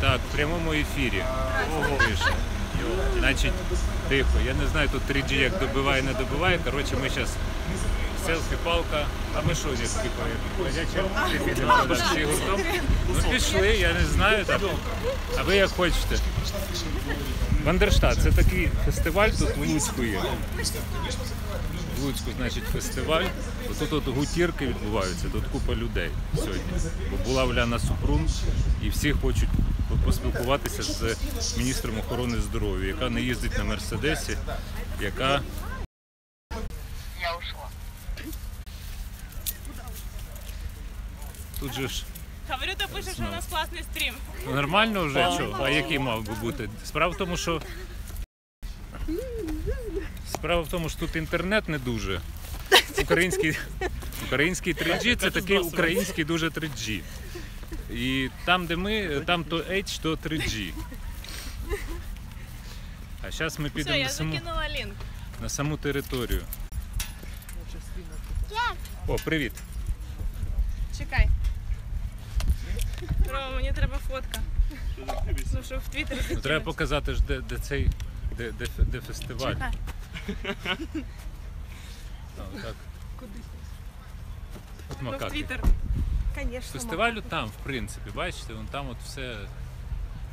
Так, в прямому ефірі. Ого, Пише. Значить, тихо. Я не знаю, тут 3G як добиває, не добиває. Коротше, ми зараз селфі-палка. А ми що, як типу, як гуртом? Ну пішли, я не знаю. Так. А ви як хочете? Вандерштат це такий фестиваль тут в Луцьку є. В Луцьку, значить, фестиваль. Тут от гутірки відбуваються, тут купа людей сьогодні. Бо була Уляна Супрун і всі хочуть поспілкуватися з міністром охорони здоров'я, яка не їздить на Мерседесі, яка Я ушла. тут же ж Говорю, ти пишеш, що у нас класний стрім. ну, нормально вже що? А який мав би бути? Справа в тому, що справа в тому, що тут інтернет не дуже. Український, український 3G це такий український дуже 3G. І там, де ми, там то H, то 3G. А зараз ми підемо на саму, на саму територію. О, привіт. Чекай. Рома, мені треба фотка. Ну, щоб в Твіттер Ну, треба показати ж, де, де цей де, де, де фестиваль. Чекай. А, отак. От Ну, в макаки. Твіттер. Конечно. Фестивалю там, в принципі, бачите, вон там от все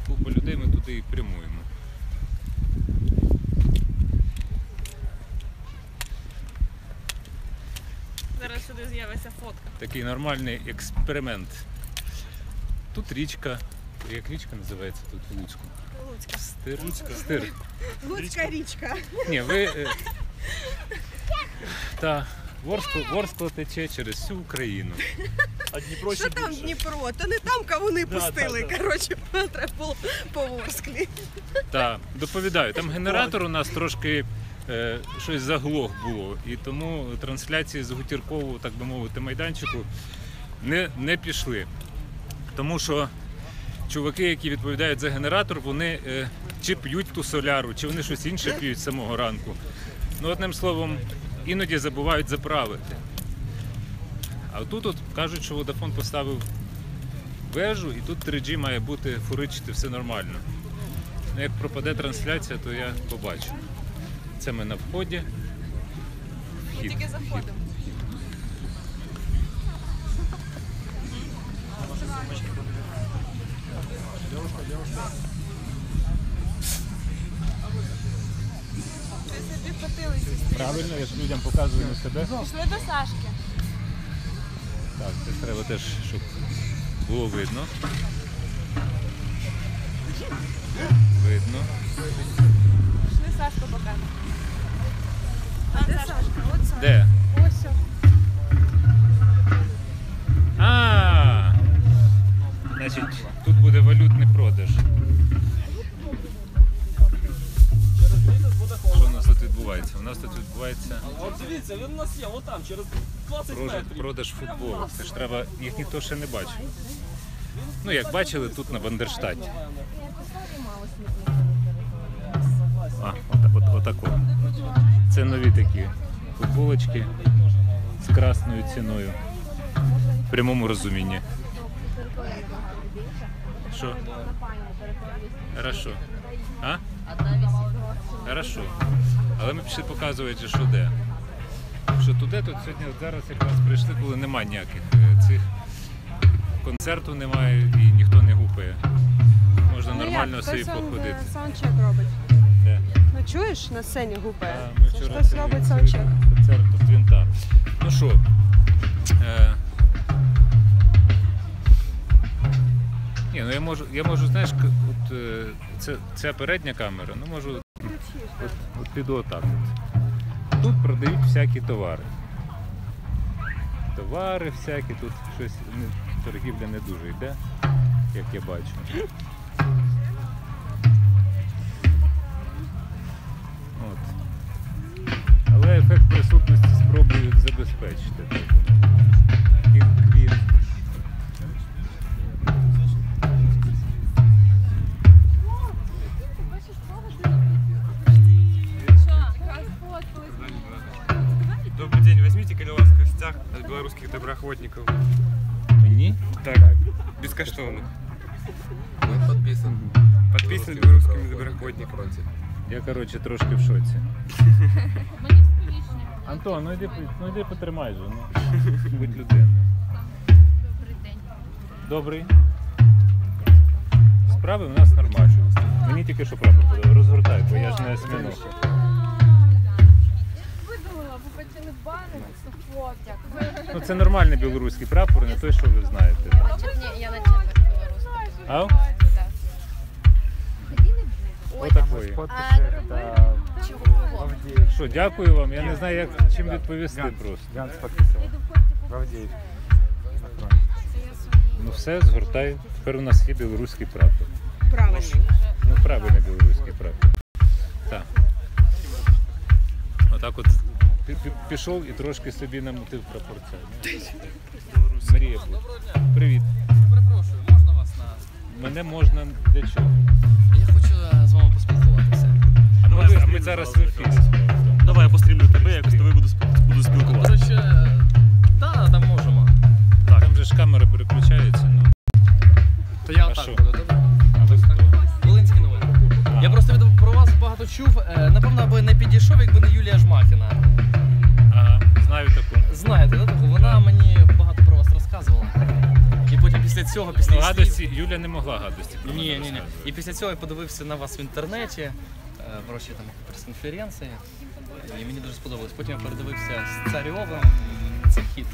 купа людей, ми туди і прямуємо. Зараз сюди з'явиться фотка. Такий нормальний експеримент. Тут річка. Як річка називається тут в Луцьку? Луцька. Стир. Стир. Луцька річка. Ні, ви. е, Та Ворскло тече через всю Україну. А Дніпро Що там Дніпро? То не там кавуни Да, пустили. да, да. Коротше, треба було по Ворсклі. Так, доповідаю, там генератор у нас трошки е, щось заглох було, і тому трансляції з гутіркового, так би мовити, майданчику не, не пішли. Тому що чуваки, які відповідають за генератор, вони е, чи п'ють ту соляру, чи вони щось інше п'ють з самого ранку. Ну, одним словом, іноді забувають заправити. А тут от кажуть, що Водафон поставив вежу, і тут 3G має бути фуричити все нормально. Ну, як пропаде трансляція, то я побачу. Це ми на вході. Ми тільки заходимо. Ти собі. Правильно, я ж людям показую на себе. Пішли до Сашки. Так, це треба теж, щоб було видно. Видно. Пішли Сашку покажемо. Там Сашка. Оце. Де? У нас є, отам, через 20 продаж, метрів. продаж футболу. Це ж треба, їх ніхто ще не бачив. Ну, як бачили тут на Бандерштаті. А, от, от, отако. Це нові такі футболочки з красною ціною. В прямому розумінні. Що? Хорошо. А? Хорошо. Але ми пішли показувати, що де. Що туди, тут сьогодні зараз якраз прийшли, коли немає ніяких е, цих концерту немає і ніхто не гупає. Можна нормально собі походити. Саундчек робить. Де? Ну чуєш, на сцені гупає. А, ми Це вчора Хтось робить саундчек. концерт у Твінта. Ну що? Е... Ні, ну я можу, я можу, знаєш, от е, це, ця передня камера, ну можу от, от піду отак. От. Тут продають всякі товари. Товари всякі, тут щось торгівля не дуже йде, як я бачу. От. Але ефект присутності спробують забезпечити. доброохотников. Мені? Так, без Безкоштовно. Він підписаний. Підписаний білоруськими доброходниками. Я, коротше, трошки в шоці. Антон, ну йди, ну йди потримай же, ну. Будь людиною. Добрий. Справи у нас нормально. Мені тільки що прапор подали. Розгортай, бо я ж не осьминог. Ну це нормальний білоруський прапор, не той, що ви знаєте. Ні, я на четверть. Ау? Отакої. чого? Що, дякую вам. Я не знаю, як чим відповісти просто. Ганс підписував. В Ну все, згортай. Тепер у нас є білоруський прапор. Правильно. Ну, правильний білоруський прапор. Так. Отак от пішов і трошки собі намотив прапорця. Марія буде. Привіт. Перепрошую, можна вас на. Мене можна для чого? Я хочу е, з вами поспілкуватися. А ми, а ми зараз в ефірі. Давай я пострімлю тебе, якось тобі буду, буду спілкуватися. Коротше, так, там можемо. Там же ж камера переключається. Ну. То я А отак що? буду, добре? А ви хто? Волинські новини. Я просто від, про вас багато чув. Е, Напевно, аби не підійшов, якби не Юлія Жмахіна. Цього, після її гадості, Юля не могла гадості. про Ні, мене ні, ні. розказувати. І після цього я подивився на вас в інтернеті, е, в Роші там прес-конференції. І мені дуже сподобалось. Потім я передивився з Царьовим. Це хіт.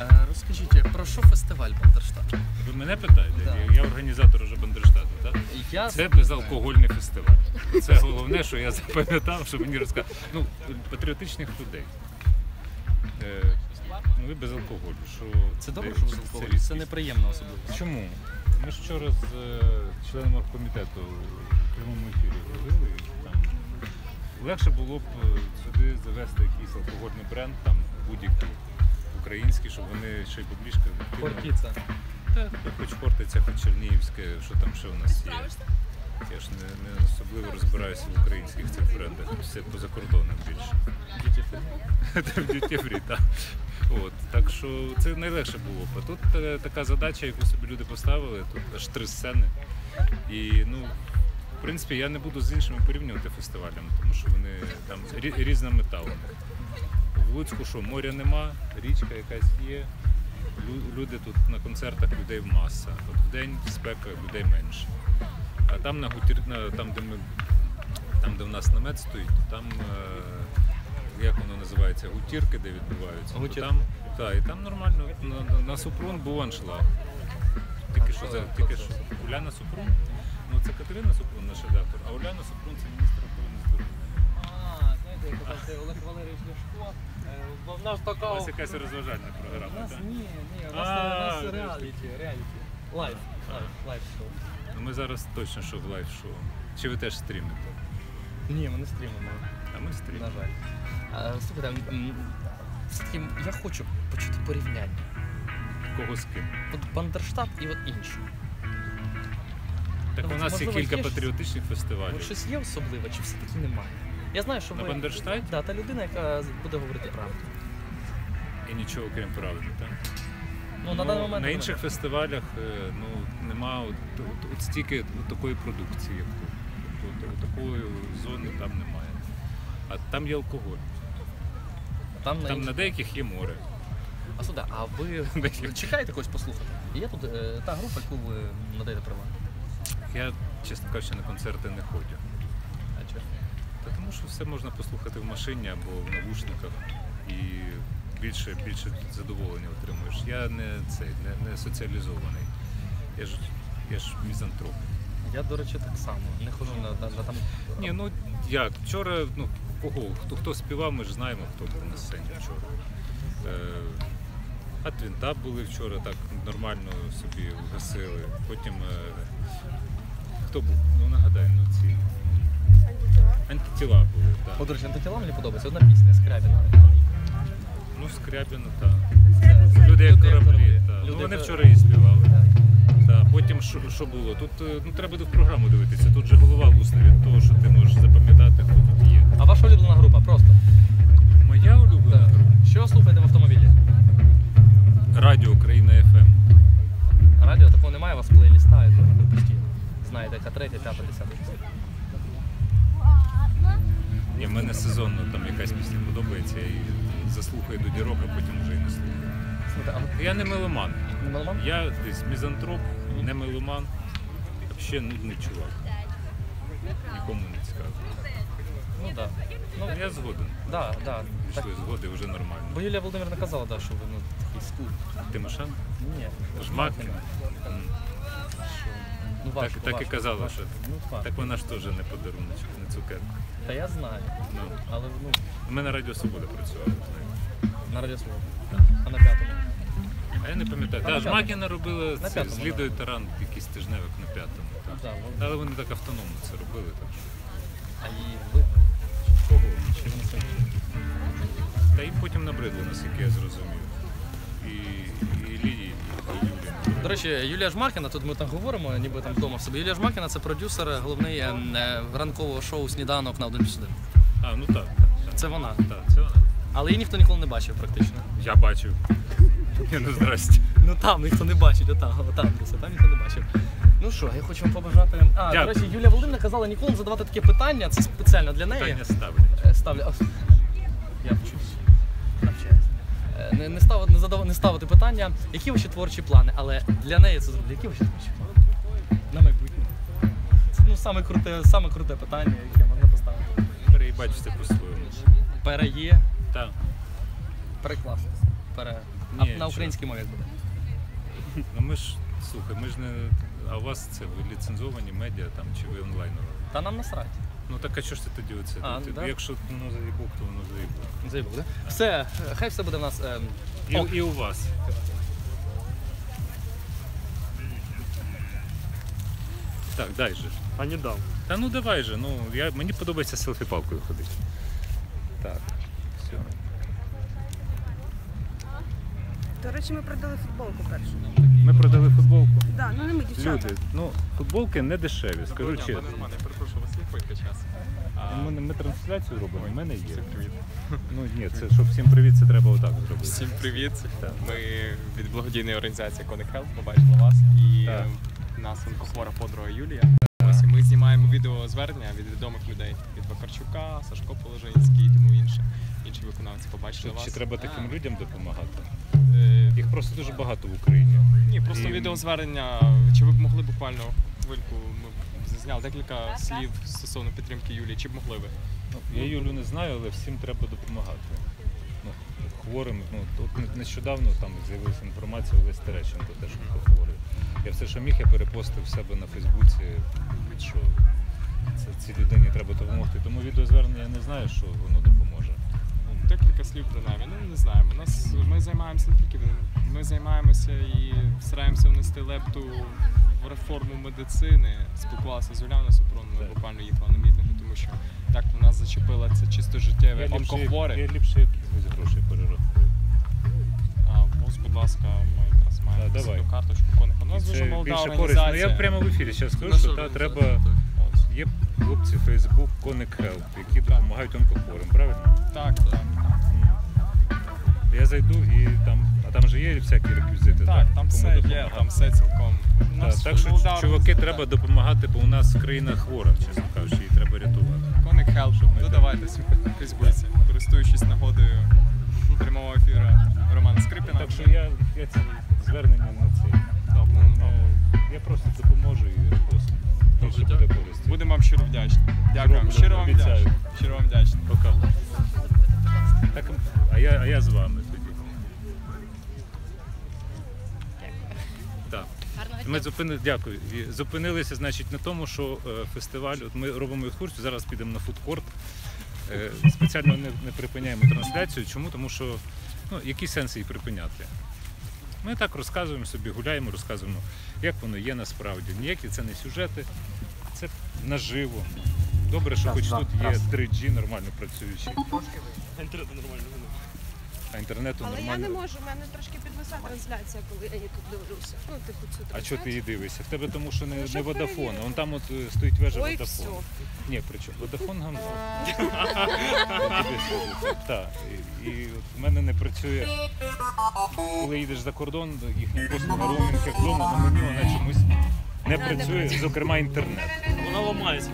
Е, Розкажіть, про що фестиваль Бандерштат? Ви мене питаєте? Да. Я- Я організатор уже Бандерштату, так? Я Це безалкогольний фестиваль. Це головне, що я запам'ятав, що мені розказали. Ну, патріотичних людей. Е, ну і без алкоголю. Що Це добре, що ви з алкоголю? Це неприємно особливо. Чому? Ми ж вчора з е, членом оргкомітету в прямому ефірі говорили. Там легше було б е, сюди завести якийсь алкогольний бренд, там будь-який український, щоб вони ще й поближка. Хортіця. Хоч Хортиця, хоч Чернігівське, що там ще у нас є. Я ж не, не особливо розбираюся в українських цих брендах, все по закордонням більше. Duty Free, так. От, так що це найлегше було. А тут е, така задача, яку собі люди поставили, тут аж три сцени. І ну, в принципі, я не буду з іншими порівнювати фестивалями, тому що вони там рі- різна мета у них. В Луцьку що, моря нема, річка якась є. Лю- Люди тут на концертах людей маса. От в день спека людей менше. А там на гутір, там, де ми там, де в нас намет стоїть, там е, як воно називається, гутірки, де відбуваються. то там, та, і там нормально. На, на, Супрун був аншлаг. Тільки що за тільки що Уляна Супрун. Ну це Катерина Супрун, наш редактор, а Уляна Супрун це міністр охорони здоров'я. А, знаєте, це Олег Валерійович Ляшко. В нас така... У вас якась розважальна У програма, нас так? ні, ні, у нас, у нас реаліті, реаліті. Лайв шоу. Ну, ми зараз точно що в лайв-шоу. Чи ви теж стрімите? Ні, ми не стрімимо. А ми стрімимо. На жаль. А, слухайте, м, все-таки я хочу почути порівняння. Кого з ким? От Бандерштат і от інші. Так Ну, у нас є можливо, кілька є щось? патріотичних фестивалів. Щось є особливе, чи все-таки немає? Я знаю, що На ви... Бандерштаті? Да, та людина, яка буде говорити правду. І нічого крім правди, так? Ну, на даний момент... на інших фестивалях е, ну, нема от, от, от стільки от такої продукції, як тут. Тобто от, такої зони там немає. А там є алкоголь. Там, на Там на деяких є море. А сюди, а ви чекаєте когось послухати? Є тут е, та група, яку ви надаєте права? Я, чесно кажучи, на концерти не ходжу. А чого? Та тому що все можна послухати в машині або в навушниках і більше, більше задоволення отримуєш. Я не цей, не, не соціалізований. Я ж, я ж мізантроп. Я, до речі, так само. Не ходжу на, на, на там. Ні, ну як, вчора, ну кого? Хто, хто співав, ми ж знаємо, хто був на сцені вчора. Е, а твінта були вчора так нормально собі гасили. Потім е, хто був? Ну нагадай, ну ці. Антитіла були, так. О, до речі, антитіла мені подобається. Одна пісня Скрябіна. Ну, Скрябіна, так. Люди як кораблі. та. Люди Ну, вони вчора і співали. Да. Потім що що було? Тут е, ну, треба буде в програму дивитися. Тут же голова усна від того, що ти можеш запам'ятати, хто тут є. А ваша улюблена група просто? Моя улюблена да. група. Що слухаєте в автомобілі? Радіо Україна ФМ. Ем. Радіо такого немає, у вас плейліста, я думаю, постійно. Знаєте, яка третя, п'ята, десята. Ні, в мене сезонно там якась пісня подобається і заслухаю до дірок, а потім вже і не слухаю. Слухайте, а Я не меломан. ви меломан? Я десь мізантроп, не меломан, взагалі нудний чувак. Нікому не цікаво. Ну так. Ну, я згоден. Да, да. Так, Пішли згоди вже нормально. бо Юлія Володимирівна казала, да, що ви ну, такий скуп. Тимошен? Ні. Жмакіна? М. Ну, Так, важко, так і важко, казала, важко. що Ну, так. так вона ж теж не подаруночок, не цукерка. Та я знаю. Ну, Але ну, у мене Радіо Свобода працювала. на Радіо Свобода. А на п'ятому. А я не пам'ятаю. А на Так, п'ятому? Жмакіна робила це, п'ятому, з Лідою Таран якийсь тижневик на п'ятому. так. Да, Але вони так автономно це робили. Так що. а її ви. Кого? Чи вони самі? Та їм потім набридло, наскільки я зрозумів. І, і Лії, і Юлі. До речі, Юлія Жмакіна, тут ми там говоримо, ніби там вдома в себе. Юлія Жмакіна це продюсер головний е, е, ранкового шоу Сніданок на 1 плюс 1. А, ну так. так, Це вона. Так, це вона. Але її ніхто ніколи не бачив практично. Я бачив. Ні, ну здрасте. Ну там ніхто не бачить, отам, отам, десь, там ніхто не бачив. Ну що, я хочу вам побажати. А, до Дякую. речі, Юлія Володимирівна казала ніколи не задавати таке питання, це спеціально для неї. Питання ставлять. Е, Ставлю. Я вчусь. Навчаюся. Е, Не, не, ставити, не, задав, не ставити питання, які ваші творчі плани, але для неї це завжди, які ваші творчі плани? На майбутнє. Це ну, саме, круте, саме круте питання, яке можна поставити. Переїбать все по-своєму. Переє, Так. перекласти. Пере... Ні, на українській мові як буде. Ну ми ж, слухай, ми ж не. А у вас це ви ліцензовані медіа там чи ви онлайнові? Та нам насрать. Ну так а що ж ти тоді оце? А, Ти- да? Якщо воно заїбок, то воно заїбок. Заїбав, да? Все, хай все буде в нас. ем, І, ок. і у вас. Так, дай же. А не дав. Та ну давай же, ну я, мені подобається селфі-палкою ходити. Так, все. До речі, ми продали футболку першу. Ми продали футболку. Да, ну не ми дівчата. Люди, ну футболки не дешеві, скажу чесно. Романе, перепрошую, у вас є койка час? Ми, ми трансляцію робимо, в мене є. Ну ні, це щоб всім привіт, це треба отак зробити. Всім привіт. Так. Ми від благодійної організації Connect Health побачили вас і Так. нас онкохвора подруга Юлія. Ось і ми знімаємо відеозвернення від відомих людей від Вакарчука, Сашко Положинський і тому інше. Інші виконавці побачили вас. чи треба таким людям допомагати? Е, Їх просто дуже багато в Україні. Ні, просто І- відеозвернення. Чи ви б могли буквально хвильку? Ми зняли декілька слів стосовно підтримки Юлії. Чи б могли ви? Ну, Я Юлю не знаю, але всім треба допомагати. Ну, хворим, ну тут не- нещодавно там з'явилася інформація Олесь Терещенко, теж хворий. Я все, що міг, я перепостив в себе на Фейсбуці, що це, цій людині треба допомогти. Тому відеозвернення я не знаю, що воно допоможе. Ну, слів принаймні. Ну не знаємо. Нас ми займаємося не тільки ми займаємося і стараємося внести лепту в реформу медицини. Спілкувалися з Уляною Супроною, Так. буквально їхала на мітинги, тому що так у нас зачепила це чисто життєве Я ліпше, онкохворе. я ліпше якихось грошей перерахую. Ось, будь ласка, ми якраз маємо давай. карточку коних. У нас дуже молода організація. Ну, я прямо в ефірі зараз скажу, що та, треба. Є хлопці Facebook Connect Help, які допомагають онкохворим, правильно? Так, так. Я зайду і там, а там же є всякі реквізити. Так, там кому все є, допомагати. там все цілком. У Так, нас так що молода чуваки треба допомагати, бо у нас країна хвора, чесно кажучи, її треба рятувати. Коник ми додавайтесь в Фейсбуці, користуючись нагодою прямого ефіру Романа Скрипіна. Так що я, я ці звернення на це. Добре, добре. Я просто допоможу і репостну. Більше буде дякую. користі. Будемо вам щиро вдячні. Дякую. Зроблено, Щиро вам обіцяю. вдячні. Зупини... Дякую. І Зупинилися, значить, на тому, що е, фестиваль. От ми робимо екскурсію, зараз підемо на фудкорт. Е, спеціально не, не припиняємо трансляцію. Чому? Тому що ну, який сенс її припиняти? Ми так розказуємо собі, гуляємо, розказуємо, як воно є насправді. Ніякі це не сюжети, це наживо. Добре, що хоч тут є 3G нормально працюючий, Інтернет нормально. А інтернету Але я не можу, в мене трошки підвисає трансляція, коли я її тут дивлюся. Ну, типу, цю А трансляцію. чого ти її дивишся? В тебе тому, що не, Ну, не щоб водафон. перевірити. Вон там от е, стоїть вежа Ой, водафон. все. Ні, при чому? Водафон гамно. Так. І, і от в мене не працює, коли їдеш за кордон, їхня послуга роумінг як вдома, на меню вона чомусь не працює, зокрема інтернет. Вона ламається.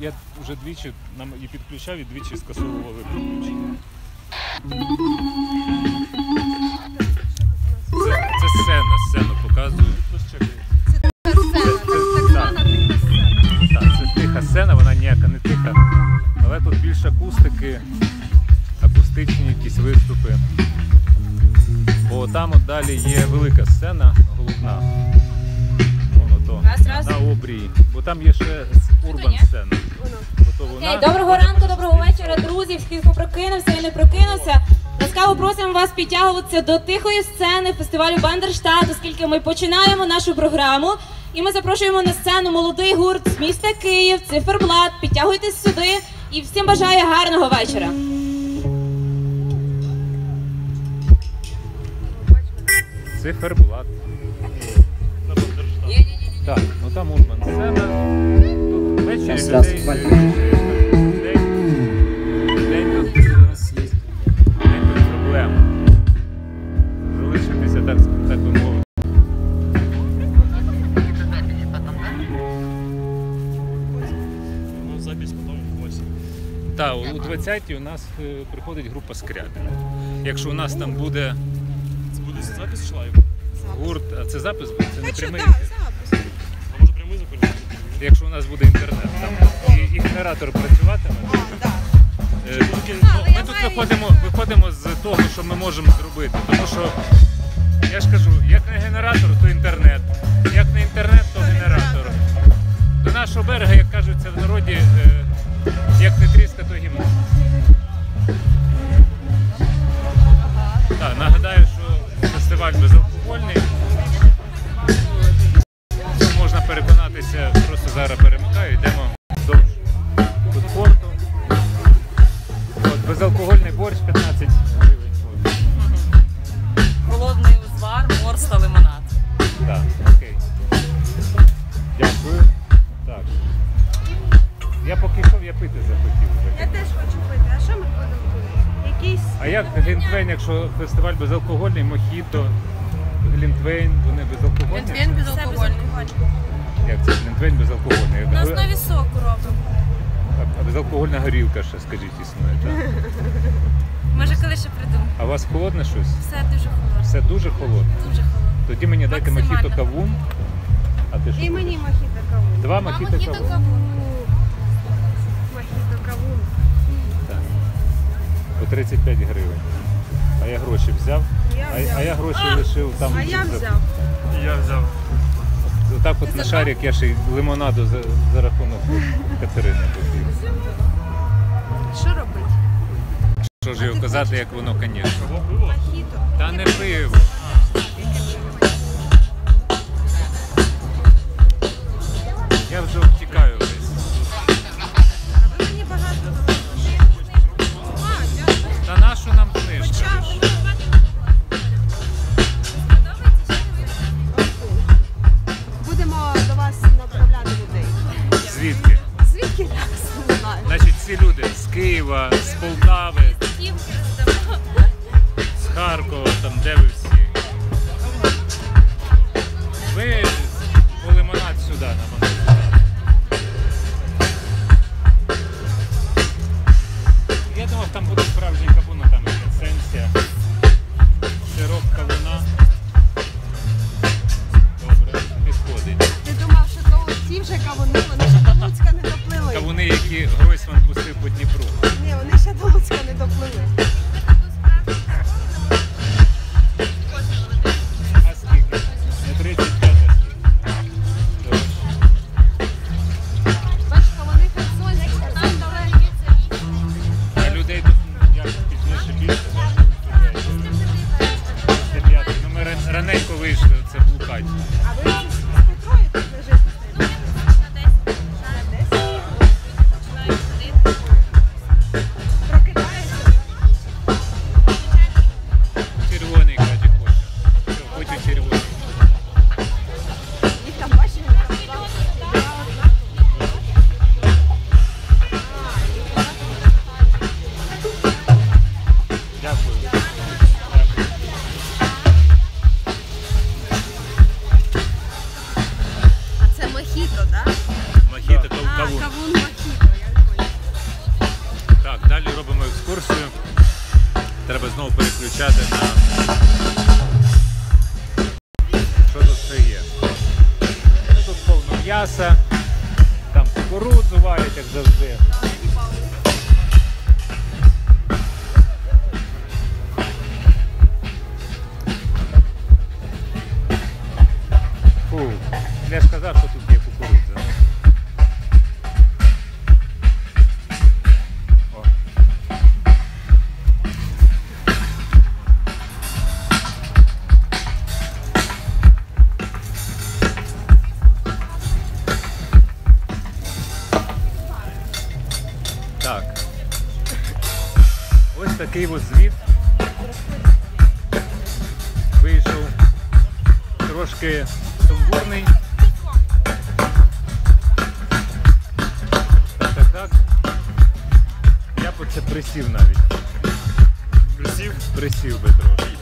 Я вже двічі нам і підключав, і двічі скасовували підключення. Це, це сцена, сцену показую. Це сцена, це так звана тиха сцена. Так, це тиха сцена, вона ніяка не тиха. Але тут більше акустики, акустичні якісь виступи. Бо там от далі є велика сцена, головна. Воно то на обрії. Бо там є ще урбан сцена. Окей, доброго ранку, доброго вечора, друзі. Хто прокинувся і не прокинувся. Ласкаво просимо вас підтягуватися до тихої сцени фестивалю Бандерштат, оскільки ми починаємо нашу програму. І ми запрошуємо на сцену молодий гурт з міста Київ, циферблат. Підтягуйтесь сюди і всім бажаю гарного вечора. Циферблат. Так, ну там урбан сцена. Проблема. Залишитися, так? Ну, у 20-й у нас е, приходить група Скрябіна. Якщо у нас там буде Це буде запис чи лайв? гурт, а це запис буде, це не прямий. ефір. Якщо у нас буде інтернет, там і, і генератор працюватиме. А, да. Е, ну, Ми тут виходимо, виходимо з того, що ми можемо зробити. Тому що я ж кажу, як не генератор, то інтернет. Як не інтернет, то генератор. До нашого берега, як кажуться в народі, е, як не тріска, то гімн. Так, нагадаю, що фестиваль безалкогольний. Можна переконатися, зараз перемикаю, йдемо безалкогольна ще, скажіть, існує, так? Може, коли ще придумаємо. А у вас холодне щось? Все дуже холодно. Все дуже холодне. Дуже холодно. Тоді мені дайте Максимально. мохіто кавун. А ти що? І мені мохіто кавун. Два Мама мохіто хіто кавун. Мохіто кавун. Так. По 35 гривень. А я гроші взяв. Я А, взяв. а я гроші лишив там. А я за- взяв. Я взяв. Так от на шарик я ще й лимонаду за, за рахунок Катерини попив. Що робити? Що ж його казати, як воно, звісно. Та не пиво. Я вже втікаю весь. Ви мені багато. Та нашу нам книжка? Будемо до вас направляти людей. Звідки? Звідки нас? Не знаю. Значить, ці люди з Києва, з Полтави, з Харкова, там де ви всі. Ви по лимонад сюди на Далі робимо екскурсію. Треба знову переключати на що тут все є. Тут повно м'яса, там кукурудзу варять, як завжди. такий от звіт. Вийшов трошки сумбурний. Так, так, так. Я б це присів навіть. Присів? Присів би трошки.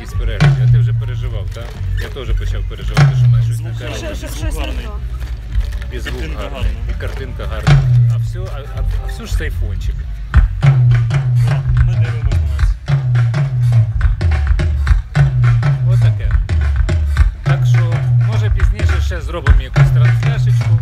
якісь перегляди. А ти вже переживав, так? Я теж почав переживати, що мене щось не І звук Картинка гарний, гарна. і картинка гарна. А все, а, а, а все ж сайфончик. Ми дивимося на нас. Отаке. Так що, може пізніше ще зробимо якусь трансляшечку.